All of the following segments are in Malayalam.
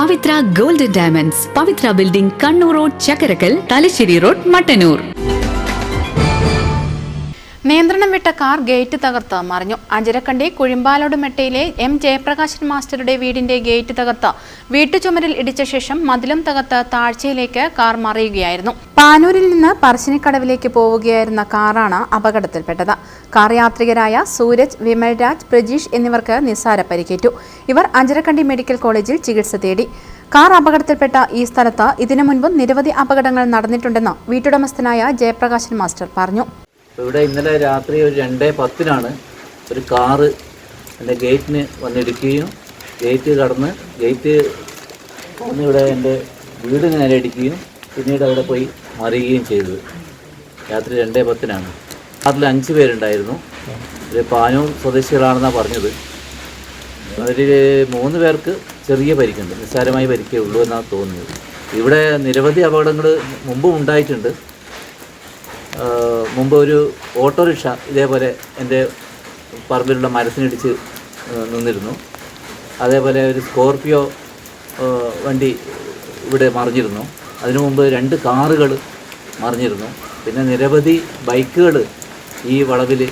Pavithra golden diamonds Pavithra building Kannur road Chakkarakkal Thalassery road Mattannur നിയന്ത്രണം വിട്ട കാർ ഗേറ്റ് തകർത്ത് മറിഞ്ഞു. അഞ്ചരക്കണ്ടി കുഴിമ്പാലോട് മെട്ടയിലെ എം ജയപ്രകാശൻ മാസ്റ്ററുടെ വീടിന്റെ ഗേറ്റ് തകർത്ത്. വീട്ടുചുമരിൽ ഇടിച്ച ശേഷം മതിലും തകർത്ത് താഴ്ചയിലേക്ക് കാർ മറിയുകയായിരുന്നു. പാനൂരിൽ നിന്ന് പറശ്ശിനിക്കടവിലേക്ക് പോവുകയായിരുന്ന കാറാണ് അപകടത്തിൽപ്പെട്ടത്. കാർ യാത്രികരായ സൂരജ് വിമൽരാജ് പ്രജീഷ് എന്നിവർക്ക് നിസ്സാര പരിക്കേറ്റു. ഇവർ അഞ്ചരക്കണ്ടി മെഡിക്കൽ കോളേജിൽ ചികിത്സ തേടി. കാർ അപകടത്തിൽപ്പെട്ട ഈ സ്ഥലത്ത് ഇതിനു മുൻപും നിരവധി അപകടങ്ങൾ നടന്നിട്ടുണ്ടെന്ന് വീട്ടുടമസ്ഥനായ ജയപ്രകാശൻ മാസ്റ്റർ പറഞ്ഞു. ഇവിടെ ഇന്നലെ രാത്രി ഒരു രണ്ടേ പത്തിനാണ് ഒരു കാറ് എന്റെ ഗേറ്റിന് വന്നിടിക്കുകയും ഗേറ്റ് കടന്ന് ഗേറ്റ് വന്ന് ഇവിടെ എന്റെ വീടിന് നേരെ ഇടിക്കുകയും പിന്നീട് അവിടെ പോയി മറിയുകയും ചെയ്തത്. രാത്രി രണ്ടേ പത്തിനാണ്. അതിൽ അഞ്ച് പേരുണ്ടായിരുന്നു. ഒരു പാനൂർ സ്വദേശികളാണെന്നാണ് പറഞ്ഞത്. അതിൽ മൂന്ന് പേർക്ക് ചെറിയ പരിക്കുണ്ട്. നിസ്സാരമായി പരിക്കേ ഉള്ളൂ എന്നാണ് തോന്നുന്നത്. ഇവിടെ നിരവധി അപകടങ്ങൾ മുമ്പും ഉണ്ടായിട്ടുണ്ട്. മുമ്പ് ഒരു ഓട്ടോറിക്ഷ ഇതേപോലെ എന്റെ പറമ്പിലുള്ള മരത്തിനിടിച്ച് നിന്നിരുന്നു. അതേപോലെ ഒരു സ്കോർപ്പിയോ വണ്ടി ഇവിടെ മറിഞ്ഞിരുന്നു. അതിനു മുമ്പ് രണ്ട് കാറുകൾ മറിഞ്ഞിരുന്നു. പിന്നെ നിരവധി ബൈക്കുകൾ ഈ വളവിൽ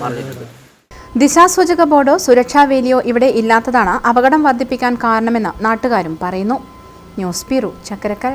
മറിഞ്ഞിട്ടുണ്ട്. ദിശാസൂചക ബോർഡോ സുരക്ഷാ വേലിയോ ഇവിടെ ഇല്ലാത്തതാണ് അപകടം വർദ്ധിപ്പിക്കാൻ കാരണമെന്ന് നാട്ടുകാരും പറയുന്നു. News bureau Chakkarakkal